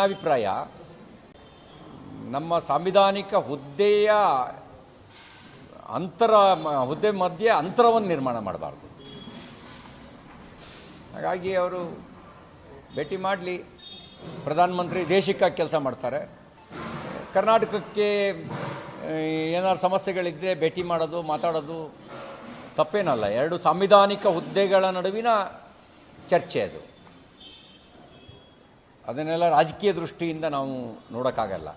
ಅಭಿಪ್ರಾಯ ನಮ್ಮ ಸಾಂವಿಧಾನಿಕ ಹುದ್ದೆಯ ಅಂತರ, ಹುದ್ದೆ ಮಧ್ಯೆ ಅಂತರವನ್ನು ನಿರ್ಮಾಣ ಮಾಡಬಾರ್ದು. ಹಾಗಾಗಿ ಅವರು ಭೇಟಿ ಮಾಡಲಿ. ಪ್ರಧಾನಮಂತ್ರಿ ದೇಶಕ್ಕಾಗಿ ಕೆಲಸ ಮಾಡ್ತಾರೆ. ಕರ್ನಾಟಕಕ್ಕೆ ಏನಾದ್ರು ಸಮಸ್ಯೆಗಳಿದ್ದರೆ ಭೇಟಿ ಮಾಡೋದು, ಮಾತಾಡೋದು ತಪ್ಪೇನಲ್ಲ. ಎರಡು ಸಾಂವಿಧಾನಿಕ ಹುದ್ದೆಗಳ ನಡುವಿನ ಚರ್ಚೆ ಅದು. ಅದನ್ನೆಲ್ಲ ರಾಜಕೀಯ ದೃಷ್ಟಿಯಿಂದ ನಾವು ನೋಡೋಕ್ಕಾಗಲ್ಲ.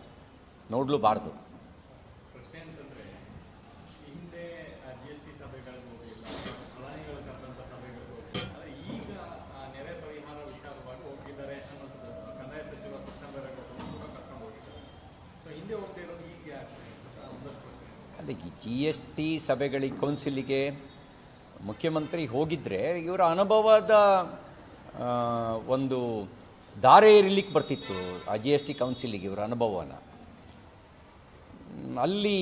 ನೋಡಲೂಬಾರ್ದು ಬಾರದು. ಅಂತಂದ್ರೆ ಹಿಂದೆ ಜಿ ಎಸ್ ಟಿ ಸಭೆಗಳಿಗೆ ಹೋಗಿಲ್ಲ ಪ್ರಧಾನಿಗಳು ಕರೆದಂಥ ಸಭೆಗಳಿಗೆ ಹೋಗಿಲ್ಲ ಆದ್ರೆ ಈಗ ನೆರೆ ಪರಿಹಾರ ವಿಚಾರವಾಗಿ ಹೋಗಿದ್ದಾರೆ ಅನ್ನೋದು ಕಂದಾಯ ಸಚಿವ ಕೃಷ್ಣ ಬೈರೇಗೌಡರು ಕೂಡ ಹೋಗಿದ್ದಾರೆ. ಸೊ ಹಿಂದೆ ಹೋಗದೆ ಇರೋದು ಈಗ ಯಾಕೆ? ಆ ಒಂದಷ್ಟು ಪ್ರಶ್ನೆ. ಅದೇ ಜಿ ಎಸ್ ಟಿ ಸಭೆಗಳಿಗೆ ಕೌನ್ಸಿಲಿಗೆ ಮುಖ್ಯಮಂತ್ರಿ ಹೋಗಿದ್ದರೆ ಇವರ ಅನುಭವದ ಒಂದು ದಾರೆ ಇರಲಿಕ್ಕೆ ಬರ್ತಿತ್ತು, ಆ ಜಿ ಎಸ್ ಟಿ ಕೌನ್ಸಿಲಿಗೆ ಇವರ ಅನುಭವನ. ಅಲ್ಲಿ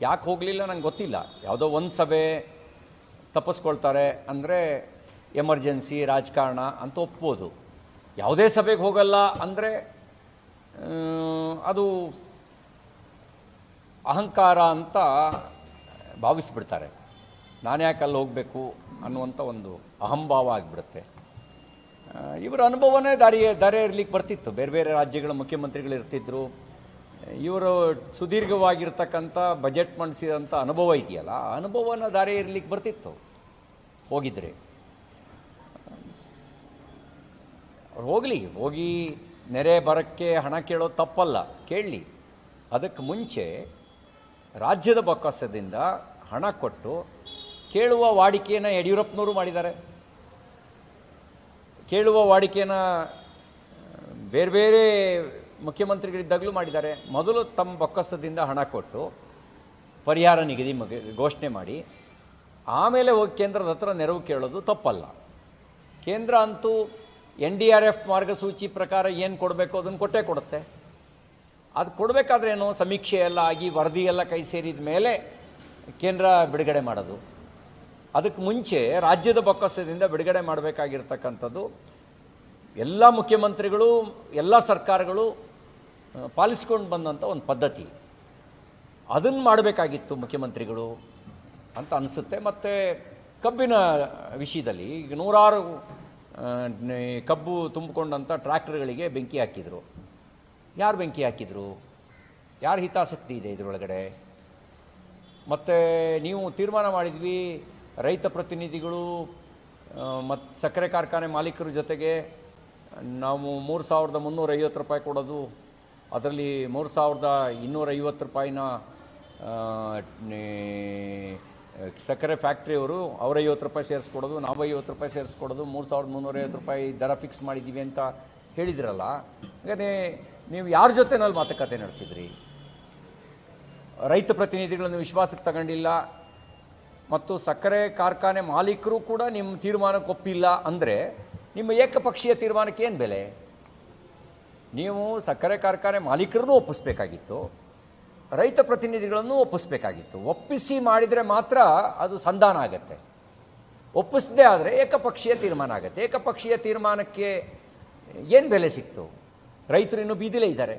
ಯಾಕೆ ಹೋಗಲಿಲ್ಲ ನಂಗೆ ಗೊತ್ತಿಲ್ಲ. ಯಾವುದೋ ಒಂದು ಸಭೆ ತಪ್ಪಿಸ್ಕೊಳ್ತಾರೆ ಅಂದರೆ ಎಮರ್ಜೆನ್ಸಿ, ರಾಜಕಾರಣ ಅಂತ ಒಪ್ಬೋದು. ಯಾವುದೇ ಸಭೆಗೆ ಹೋಗಲ್ಲ ಅಂದರೆ ಅದು ಅಹಂಕಾರ ಅಂತ ಭಾವಿಸ್ಬಿಡ್ತಾರೆ. ನಾನು ಯಾಕೆ ಅಲ್ಲಿ ಹೋಗಬೇಕು ಅನ್ನುವಂಥ ಒಂದು ಅಹಂಭಾವ ಆಗಿಬಿಡುತ್ತೆ. ಇವರ ಅನುಭವನೇ ದಾರಿ ದಾರಿ ಇರ್ಲಿಕ್ಕೆ ಬರ್ತಿತ್ತು. ಬೇರೆ ಬೇರೆ ರಾಜ್ಯಗಳ ಮುಖ್ಯಮಂತ್ರಿಗಳು ಇರ್ತಿದ್ರು. ಇವರು ಸುದೀರ್ಘವಾಗಿರ್ತಕ್ಕಂಥ ಬಜೆಟ್ ಮಂಡಿಸಿದಂಥ ಅನುಭವ ಇದೆಯಲ್ಲ, ಆ ಅನುಭವನ ದಾರಿ ಇರ್ಲಿಕ್ಕೆ ಬರ್ತಿತ್ತು ಹೋಗಿದ್ರೆ. ಅವ್ರು ಹೋಗಲಿ, ಹೋಗಿ ನೆರೆ ಬರೋಕ್ಕೆ ಹಣ ಕೇಳೋದು ತಪ್ಪಲ್ಲ, ಕೇಳಲಿ. ಅದಕ್ಕೆ ಮುಂಚೆ ರಾಜ್ಯದ ಬೊಕ್ಕಸದಿಂದ ಹಣ ಕೊಟ್ಟು ಕೇಳುವ ವಾಡಿಕೆಯನ್ನು ಯಡಿಯೂರಪ್ಪನವರು ಮಾಡಿದ್ದಾರೆ. ಕೇಳುವ ವಾಡಿಕೆಯನ್ನು ಬೇರೆ ಬೇರೆ ಮುಖ್ಯಮಂತ್ರಿಗಳಿದ್ದಾಗಲೂ ಮಾಡಿದ್ದಾರೆ. ಮೊದಲು ತಮ್ಮ ಬೊಕ್ಕಸದಿಂದ ಹಣ ಕೊಟ್ಟು ಪರಿಹಾರ ನಿಗದಿ ಘೋಷಣೆ ಮಾಡಿ, ಆಮೇಲೆ ಹೋಗಿ ಕೇಂದ್ರದ ಹತ್ರ ನೆರವು ಕೇಳೋದು ತಪ್ಪಲ್ಲ. ಕೇಂದ್ರ ಅಂತೂ ಎನ್ ಡಿ ಆರ್ ಎಫ್ ಮಾರ್ಗಸೂಚಿ ಪ್ರಕಾರ ಏನು ಕೊಡಬೇಕು ಅದನ್ನು ಕೊಟ್ಟೇ ಕೊಡುತ್ತೆ. ಅದು ಕೊಡಬೇಕಾದ್ರೇನು ಸಮೀಕ್ಷೆ ಎಲ್ಲ ಆಗಿ ವರದಿ ಎಲ್ಲ ಕೈ ಸೇರಿದ ಮೇಲೆ ಕೇಂದ್ರ ಬಿಡುಗಡೆ ಮಾಡೋದು. ಅದಕ್ಕೆ ಮುಂಚೆ ರಾಜ್ಯದ ಬೊಕ್ಕಸದಿಂದ ಬಿಡುಗಡೆ ಮಾಡಬೇಕಾಗಿರ್ತಕ್ಕಂಥದ್ದು ಎಲ್ಲ ಮುಖ್ಯಮಂತ್ರಿಗಳು, ಎಲ್ಲ ಸರ್ಕಾರಗಳು ಪಾಲಿಸ್ಕೊಂಡು ಬಂದಂಥ ಒಂದು ಪದ್ಧತಿ. ಅದನ್ನು ಮಾಡಬೇಕಾಗಿತ್ತು ಮುಖ್ಯಮಂತ್ರಿಗಳು ಅಂತ ಅನಿಸುತ್ತೆ. ಮತ್ತು ಕಬ್ಬಿನ ವಿಷಯದಲ್ಲಿ ಈಗ ನೂರಾರು ಕಬ್ಬು ತುಂಬಿಕೊಂಡಂಥ ಟ್ರ್ಯಾಕ್ಟರ್ಗಳಿಗೆ ಬೆಂಕಿ ಹಾಕಿದರು. ಯಾರು ಬೆಂಕಿ ಹಾಕಿದರು? ಯಾರ ಹಿತಾಸಕ್ತಿ ಇದೆ ಇದರೊಳಗಡೆ? ಮತ್ತು ನೀವು ತೀರ್ಮಾನ ಮಾಡಿದ್ವಿ ರೈತ ಪ್ರತಿನಿಧಿಗಳು ಮತ್ತು ಸಕ್ಕರೆ ಕಾರ್ಖಾನೆ ಮಾಲೀಕರ ಜೊತೆಗೆ ನಾವು ಮೂರು ಸಾವಿರದ ಮುನ್ನೂರ ಐವತ್ತು ರೂಪಾಯಿ ಕೊಡೋದು. ಅದರಲ್ಲಿ ಮೂರು ಸಾವಿರದ ಇನ್ನೂರೈವತ್ತು ರೂಪಾಯಿನ ಸಕ್ಕರೆ ಫ್ಯಾಕ್ಟ್ರಿಯವರು ಅವ್ರ ಐವತ್ತು ರೂಪಾಯಿ ಸೇರಿಸ್ಕೊಡೋದು, ನಾವು ಐವತ್ತು ರೂಪಾಯಿ ಸೇರಿಸ್ಕೊಡೋದು, ಮೂರು ಸಾವಿರದ ಮುನ್ನೂರೈವತ್ತು ರೂಪಾಯಿ ದರ ಫಿಕ್ಸ್ ಮಾಡಿದ್ದೀವಿ ಅಂತ ಹೇಳಿದ್ರಲ್ಲ, ಹಾಗಾದ್ರೆ ನೀವು ಯಾರ ಜೊತೆನಲ್ಲಿ ಮಾತುಕತೆ ನಡೆಸಿದ್ರಿ? ರೈತ ಪ್ರತಿನಿಧಿಗಳನ್ನು ವಿಶ್ವಾಸಕ್ಕೆ ತಗೊಂಡಿಲ್ಲ ಮತ್ತು ಸಕ್ಕರೆ ಕಾರ್ಖಾನೆ ಮಾಲೀಕರು ಕೂಡ ನಿಮ್ಮ ತೀರ್ಮಾನಕ್ಕೆ ಒಪ್ಪಿಲ್ಲ ಅಂದರೆ ನಿಮ್ಮ ಏಕಪಕ್ಷೀಯ ತೀರ್ಮಾನಕ್ಕೆ ಏನು ಬೆಲೆ? ನೀವು ಸಕ್ಕರೆ ಕಾರ್ಖಾನೆ ಮಾಲೀಕರನ್ನು ಒಪ್ಪಿಸ್ಬೇಕಾಗಿತ್ತು, ರೈತ ಪ್ರತಿನಿಧಿಗಳನ್ನು ಒಪ್ಪಿಸ್ಬೇಕಾಗಿತ್ತು. ಒಪ್ಪಿಸಿ ಮಾಡಿದರೆ ಮಾತ್ರ ಅದು ಸಂಧಾನ ಆಗತ್ತೆ. ಒಪ್ಪಿಸದೇ ಆದರೆ ಏಕಪಕ್ಷೀಯ ತೀರ್ಮಾನ ಆಗುತ್ತೆ. ಏಕಪಕ್ಷೀಯ ತೀರ್ಮಾನಕ್ಕೆ ಏನು ಬೆಲೆ ಸಿಕ್ತು? ರೈತರು ಇನ್ನೂ ಬೀದಿಲೇ ಇದ್ದಾರೆ.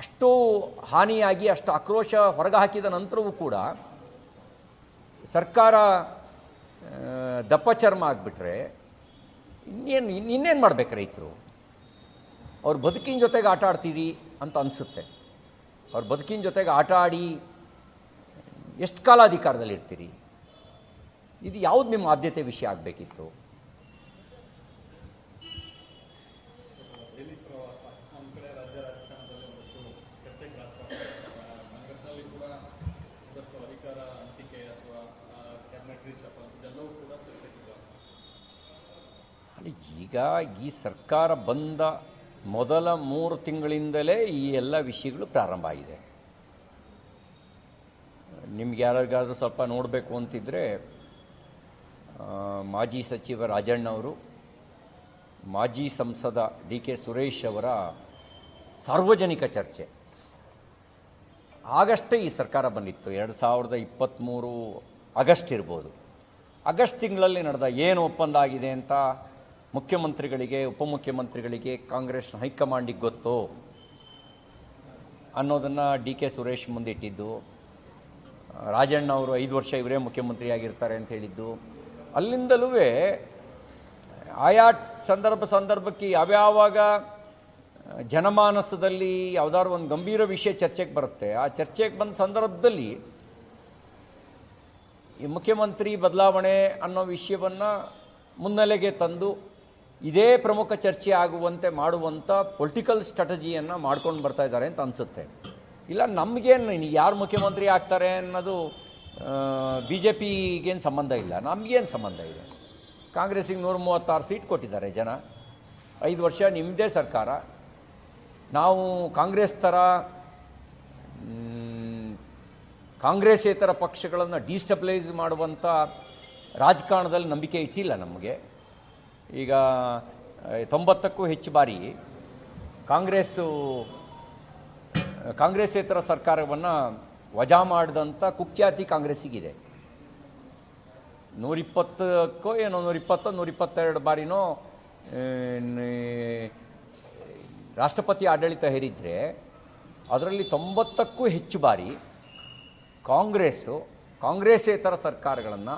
ಅಷ್ಟು ಹಾನಿಯಾಗಿ, ಅಷ್ಟು ಆಕ್ರೋಶ ಹೊರಗೆ ಹಾಕಿದ ನಂತರವೂ ಕೂಡ ಸರ್ಕಾರ ದಪ್ಪ ಚರ್ಮ ಆಗಿಬಿಟ್ರೆ ಇನ್ನೇನು ಇನ್ನೇನು ಮಾಡ್ಬೇಕು ರೈತರು? ಅವ್ರ ಬದುಕಿನ ಜೊತೆಗೆ ಆಟ ಆಡ್ತೀರಿ ಅಂತ ಅನಿಸುತ್ತೆ. ಅವ್ರ ಬದುಕಿನ ಜೊತೆಗೆ ಆಟ ಆಡಿ ಎಷ್ಟು ಕಾಲ ಅಧಿಕಾರದಲ್ಲಿ ಇರ್ತೀರಿ ಇದು ಯಾವುದು ನಿಮ್ಮ ಆದ್ಯತೆ ವಿಷಯ ಆಗಬೇಕಿತ್ತು ದೆಹಲಿ ಪ್ರವಾಸ ನಮ್ಮ ಕಡೆ ರಾಜ್ಯ ರಾಜಕಾರಣದಲ್ಲಿ ಒಂದಷ್ಟು ಚರ್ಚೆ ಗ್ರಾಸವಾಗಿದೆ ಕಾಂಗ್ರೆಸ್ನಲ್ಲಿ ಕೂಡ ಒಂದಷ್ಟು ಹಂಚಿಕೆ ಅಥವಾ ಕ್ಯಾಬಿನೆಟ್ ಇದೆಲ್ಲವೂ ಕೂಡ ಚರ್ಚೆಗಿಲ್ಲ ಅಲ್ಲಿ ಈಗ ಈ ಸರ್ಕಾರ ಬಂದ ಮೊದಲ ಮೂರು ತಿಂಗಳಿಂದಲೇ ಈ ಎಲ್ಲ ವಿಷಯಗಳು ಪ್ರಾರಂಭ ಆಗಿದೆ. ನಿಮ್ಗೆ ಯಾರಿಗಾದ್ರೂ ಸ್ವಲ್ಪ ನೋಡಬೇಕು ಅಂತಿದ್ದರೆ ಮಾಜಿ ಸಚಿವ ರಾಜಣ್ಣವರು ಮಾಜಿ ಸಂಸದ ಡಿ ಕೆ ಸುರೇಶ್ ಅವರ ಸಾರ್ವಜನಿಕ ಚರ್ಚೆ. ಆಗಷ್ಟೇ ಈ ಸರ್ಕಾರ ಬಂದಿತ್ತು. ಎರಡು ಸಾವಿರದ ಇಪ್ಪತ್ತ್ಮೂರು ಆಗಸ್ಟ್ ಇರ್ಬೋದು. ಆಗಸ್ಟ್ ತಿಂಗಳಲ್ಲಿ ನಡೆದ ಏನು ಒಪ್ಪಂದ ಆಗಿದೆ ಅಂತ ಮುಖ್ಯಮಂತ್ರಿಗಳಿಗೆ, ಉಪಮುಖ್ಯಮಂತ್ರಿಗಳಿಗೆ ಕಾಂಗ್ರೆಸ್ ಹೈಕಮಾಂಡಿಗೆ ಗೊತ್ತು ಅನ್ನೋದನ್ನು ಡಿ ಕೆ ಸುರೇಶ್ ಮುಂದಿಟ್ಟಿದ್ದು. ರಾಜಣ್ಣ ಅವರು ಐದು ವರ್ಷ ಇವರೇ ಮುಖ್ಯಮಂತ್ರಿ ಆಗಿರ್ತಾರೆ ಅಂತ ಹೇಳಿದ್ದು. ಅಲ್ಲಿಂದಲೂ ಆಯಾ ಸಂದರ್ಭ ಸಂದರ್ಭಕ್ಕೆ ಯಾವ್ಯಾವಾಗ ಜನಮಾನಸದಲ್ಲಿ ಯಾವುದಾದ್ರು ಒಂದು ಗಂಭೀರ ವಿಷಯ ಚರ್ಚೆಗೆ ಬರುತ್ತೆ. ಆ ಚರ್ಚೆಗೆ ಬಂದ ಸಂದರ್ಭದಲ್ಲಿ ಈ ಮುಖ್ಯಮಂತ್ರಿ ಬದಲಾವಣೆ ಅನ್ನೋ ವಿಷಯವನ್ನು ಮುನ್ನೆಲೆಗೆ ತಂದು ಇದೇ ಪ್ರಮುಖ ಚರ್ಚೆ ಆಗುವಂತೆ ಮಾಡುವಂಥ ಪೊಲಿಟಿಕಲ್ ಸ್ಟ್ರಾಟಜಿಯನ್ನು ಮಾಡ್ಕೊಂಡು ಬರ್ತಾ ಇದ್ದಾರೆ ಅಂತ ಅನಿಸುತ್ತೆ. ಇಲ್ಲ, ನಮಗೇನು ಯಾರು ಮುಖ್ಯಮಂತ್ರಿ ಆಗ್ತಾರೆ ಅನ್ನೋದು ಬಿ ಜೆ ಪಿಗೇನು ಸಂಬಂಧ ಇಲ್ಲ. ನಮಗೇನು ಸಂಬಂಧ ಇದೆ. ಕಾಂಗ್ರೆಸ್ಸಿಗೆ ನೂರ ಮೂವತ್ತಾರು ಸೀಟ್ ಕೊಟ್ಟಿದ್ದಾರೆ ಜನ. ಐದು ವರ್ಷ ನಿಮ್ಮದೇ ಸರ್ಕಾರ. ನಾವು ಕಾಂಗ್ರೆಸ್ ಥರ ಕಾಂಗ್ರೆಸ್ಸೇತರ ಪಕ್ಷಗಳನ್ನು ಡಿಸ್ಟಬ್ಲೈಸ್ ಮಾಡುವಂಥ ರಾಜಕಾರಣದಲ್ಲಿ ನಂಬಿಕೆ ಇಟ್ಟಿಲ್ಲ ನಮಗೆ. ಈಗ ತೊಂಬತ್ತಕ್ಕೂ ಹೆಚ್ಚು ಬಾರಿ ಕಾಂಗ್ರೆಸ್ಸು, ಕಾಂಗ್ರೆಸ್ಸೇತರ ಸರ್ಕಾರವನ್ನು ವಜಾ ಮಾಡಿದಂಥ ಕುಖ್ಯಾತಿ ಕಾಂಗ್ರೆಸ್ಸಿಗಿದೆ. ನೂರಿಪ್ಪತ್ತಕ್ಕೋ ಏನೋ ನೂರಿಪ್ಪತ್ತೋ ನೂರಿಪ್ಪತ್ತೆರಡು ಬಾರಿನೋ ರಾಷ್ಟ್ರಪತಿ ಆಡಳಿತ ಹೇರಿದರೆ ಅದರಲ್ಲಿ ತೊಂಬತ್ತಕ್ಕೂ ಹೆಚ್ಚು ಬಾರಿ ಕಾಂಗ್ರೆಸ್ಸು ಕಾಂಗ್ರೆಸ್ಸೇತರ ಸರ್ಕಾರಗಳನ್ನು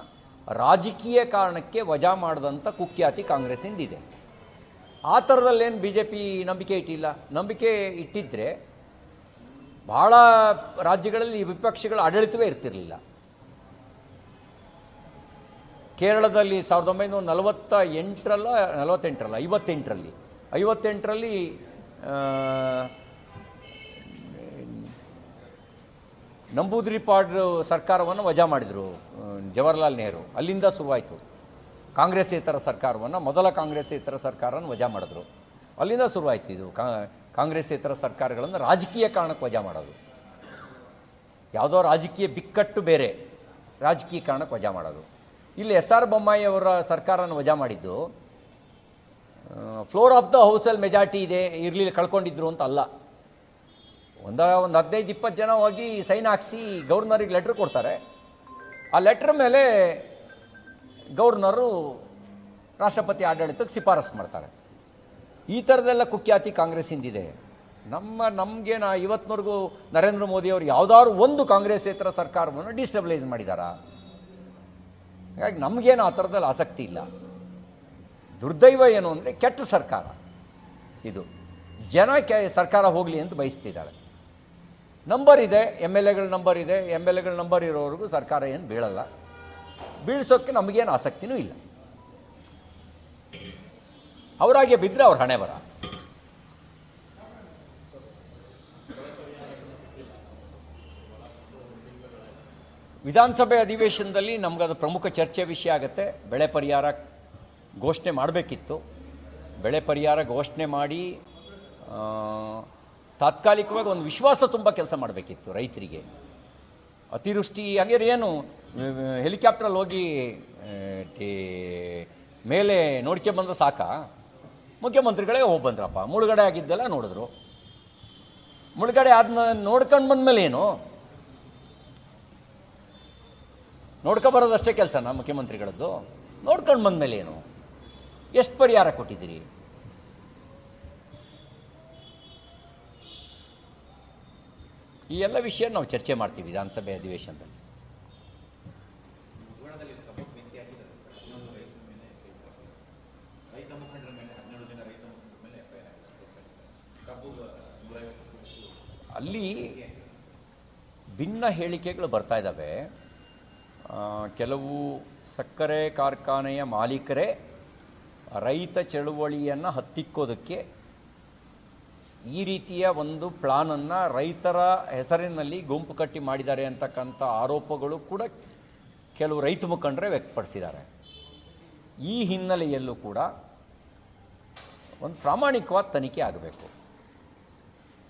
ರಾಜಕೀಯ ಕಾರಣಕ್ಕೆ ವಜಾ ಮಾಡಿದಂಥ ಕುಖ್ಯಾತಿ ಕಾಂಗ್ರೆಸ್ಸಿಂದಿದೆ. ಆ ಥರದಲ್ಲೇನು ಬಿ ಜೆ ಪಿ ನಂಬಿಕೆ ಇಟ್ಟಿಲ್ಲ? ನಂಬಿಕೆ ಇಟ್ಟಿದ್ದರೆ ಭಾಳ ರಾಜ್ಯಗಳಲ್ಲಿ ವಿಪಕ್ಷಗಳ ಆಡಳಿತವೇ ಇರ್ತಿರಲಿಲ್ಲ. ಕೇರಳದಲ್ಲಿ ಸಾವಿರದ ಒಂಬೈನೂರ ನಲವತ್ತ ಎಂಟರಲ್ಲ, ನಲವತ್ತೆಂಟರಲ್ಲ, ಐವತ್ತೆಂಟರಲ್ಲಿ ಐವತ್ತೆಂಟರಲ್ಲಿ ಆ, ನಂಬೂದ್ರಿಪಾಡ್ ಸರ್ಕಾರವನ್ನು ವಜಾ ಮಾಡಿದರು ಜವಾಹರ್ಲಾಲ್ ನೆಹರು. ಅಲ್ಲಿಂದ ಶುರುವಾಯಿತು. ಕಾಂಗ್ರೆಸ್ಸೇತರ ಸರ್ಕಾರವನ್ನು ಮೊದಲ ಕಾಂಗ್ರೆಸ್ಸೇತರ ಸರ್ಕಾರವನ್ನು ವಜಾ ಮಾಡಿದ್ರು. ಅಲ್ಲಿಂದ ಶುರುವಾಯಿತು ಇದು. ಕಾಂಗ್ರೆಸ್ ಕಾಂಗ್ರೆಸ್ಸೇತರ ಸರ್ಕಾರಗಳನ್ನು ರಾಜಕೀಯ ಕಾರಣಕ್ಕೆ ವಜಾ ಮಾಡೋದು. ಯಾವುದೋ ರಾಜಕೀಯ ಬಿಕ್ಕಟ್ಟು ಬೇರೆ ರಾಜಕೀಯ ಕಾರಣಕ್ಕೆ ವಜಾ ಮಾಡೋದು. ಇಲ್ಲಿ ಎಸ್ ಆರ್ ಬೊಮ್ಮಾಯಿ ಅವರ ಸರ್ಕಾರವನ್ನು ವಜಾ ಮಾಡಿದ್ದು ಫ್ಲೋರ್ ಆಫ್ ದ ಹೌಸಲ್ಲಿ ಮೆಜಾರಿಟಿ ಇದೆ ಇರಲಿಲ್ಲ ಕಳ್ಕೊಂಡಿದ್ರು ಅಂತ ಅಲ್ಲ. ಒಂದ, ಒಂದು ಹದಿನೈದು, ಇಪ್ಪತ್ತು ಜನ ಹೋಗಿ ಸೈನ್ ಹಾಕಿಸಿ ಗೌರ್ನರಿಗೆ ಲೆಟ್ರ್ ಕೊಡ್ತಾರೆ. ಆ ಲೆಟ್ರ್ ಮೇಲೆ ಗೌರ್ನರು ರಾಷ್ಟ್ರಪತಿ ಆಡಳಿತಕ್ಕೆ ಶಿಫಾರಸು ಮಾಡ್ತಾರೆ. ಈ ಥರದೆಲ್ಲ ಕುಖ್ಯಾತಿ ಕಾಂಗ್ರೆಸ್ಸಿಂದಿದೆ. ನಮ್ಮ ನಮಗೇನ ಇವತ್ತಿನವರೆಗೂ ನರೇಂದ್ರ ಮೋದಿ ಅವರು ಯಾವುದಾದ್ರು ಒಂದು ಕಾಂಗ್ರೆಸ್ಸೇತರ ಸರ್ಕಾರವನ್ನು ಡಿಸ್ಟಬಿಲೈಸ್ ಮಾಡಿದಾರಾ? ಹಾಗಾಗಿ ನಮಗೇನು ಆ ಥರದಲ್ಲಿ ಆಸಕ್ತಿ ಇಲ್ಲ. ದುರ್ದೈವ ಏನು ಅಂದರೆ ಕೆಟ್ಟ ಸರ್ಕಾರ. ಇದು ಜನ ಕೆ, ಸರ್ಕಾರ ಹೋಗಲಿ ಅಂತ ಬಯಸ್ತಿದ್ದಾರೆ. ನಂಬರ್ ಇದೆ ಎಂ ಎಲ್ ಎಗಳ ನಂಬರ್ ಇದೆ ಎಂ ಎಲ್ ಎಗಳ ನಂಬರ್ ಇರೋವರೆಗೂ ಸರ್ಕಾರ ಏನು ಬೀಳಲ್ಲ. ಬೀಳ್ಸೋಕ್ಕೆ ನಮಗೇನು ಆಸಕ್ತಿನೂ ಇಲ್ಲ. ಅವರಾಗೆ ಬಿದ್ದರೆ ಅವ್ರ ಹಣೆ ಬರ. ವಿಧಾನಸಭೆ ಅಧಿವೇಶನದಲ್ಲಿ ನಮಗದು ಪ್ರಮುಖ ಚರ್ಚೆ ವಿಷಯ ಆಗುತ್ತೆ. ಬೆಳೆ ಪರಿಹಾರ ಘೋಷಣೆ ಮಾಡಬೇಕಿತ್ತು. ಬೆಳೆ ಪರಿಹಾರ ಘೋಷಣೆ ಮಾಡಿ ತಾತ್ಕಾಲಿಕವಾಗಿ ಒಂದು ವಿಶ್ವಾಸ ತುಂಬ ಕೆಲಸ ಮಾಡಬೇಕಿತ್ತು ರೈತರಿಗೆ. ಅತಿವೃಷ್ಟಿ ಹಾಗೆ ಏನು ಹೆಲಿಕಾಪ್ಟ್ರಲ್ಲಿ ಹೋಗಿ ಮೇಲೆ ನೋಡ್ಕೊಂಬಂದ್ರೆ ಸಾಕ. ಮುಖ್ಯಮಂತ್ರಿಗಳೇ ಹೋಗಿ ಬಂದ್ರಪ್ಪ. ಮುಳುಗಡೆ ಆಗಿದ್ದೆಲ್ಲ ನೋಡಿದ್ರು. ಮುಳುಗಡೆ ಆದ ನೋಡ್ಕೊಂಡು ಬಂದ್ಮೇಲೆ ಏನು? ನೋಡ್ಕೊ ಬರೋದಷ್ಟೇ ಕೆಲಸನ ಮುಖ್ಯಮಂತ್ರಿಗಳದ್ದು? ನೋಡ್ಕೊಂಡು ಬಂದ್ಮೇಲೆ ಏನು? ಎಷ್ಟು ಪರಿಹಾರ ಕೊಟ್ಟಿದ್ದೀರಿ? ಈ ಎಲ್ಲ ವಿಷಯ ನಾವು ಚರ್ಚೆ ಮಾಡ್ತೀವಿ ವಿಧಾನಸಭೆ ಅಧಿವೇಶನದಲ್ಲಿ. ಅಲ್ಲಿ ಭಿನ್ನ ಹೇಳಿಕೆಗಳು ಬರ್ತಾ ಇದ್ದಾವೆ. ಕೆಲವು ಸಕ್ಕರೆ ಕಾರ್ಖಾನೆಯ ಮಾಲೀಕರೇ ರೈತ ಚಳುವಳಿಯನ್ನು ಹತ್ತಿಕ್ಕೋದಕ್ಕೆ ಈ ರೀತಿಯ ಒಂದು ಪ್ಲಾನನ್ನು ರೈತರ ಹೆಸರಿನಲ್ಲಿ ಗುಂಪು ಕಟ್ಟಿ ಮಾಡಿದ್ದಾರೆ ಅಂತಕ್ಕಂಥ ಆರೋಪಗಳು ಕೂಡ ಕೆಲವು ರೈತ ಮುಖಂಡರೇ ವ್ಯಕ್ತಪಡಿಸಿದ್ದಾರೆ. ಈ ಹಿನ್ನೆಲೆಯಲ್ಲೂ ಕೂಡ ಒಂದು ಪ್ರಾಮಾಣಿಕವಾದ ತನಿಖೆ ಆಗಬೇಕು.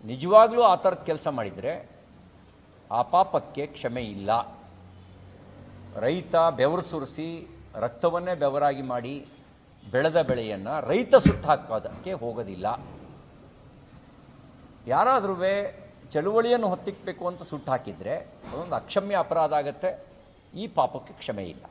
ನಿಜವಾಗ್ಲೂ ಆ ಥರದ ಕೆಲಸ ಮಾಡಿದರೆ ಆ ಪಾಪಕ್ಕೆ ಕ್ಷಮೆ ಇಲ್ಲ. ರೈತ ಬೆವರು ಸುರಿಸಿ ರಕ್ತವನ್ನೇ ಬೆವರಾಗಿ ಮಾಡಿ ಬೆಳೆದ ಬೆಳೆಯನ್ನು ರೈತ ಸುತ್ತಾಕೋದಕ್ಕೆ ಹೋಗೋದಿಲ್ಲ. ಯಾರಾದ್ರೂ ಚಳುವಳಿಯನ್ನು ಹೊತ್ತಿಕ್ಬೇಕು ಅಂತ ಸುಟ್ಟು ಹಾಕಿದರೆ ಅದೊಂದು ಅಕ್ಷಮ್ಯ ಅಪರಾಧ ಆಗುತ್ತೆ. ಈ ಪಾಪಕ್ಕೆ ಕ್ಷಮೆ ಇಲ್ಲ.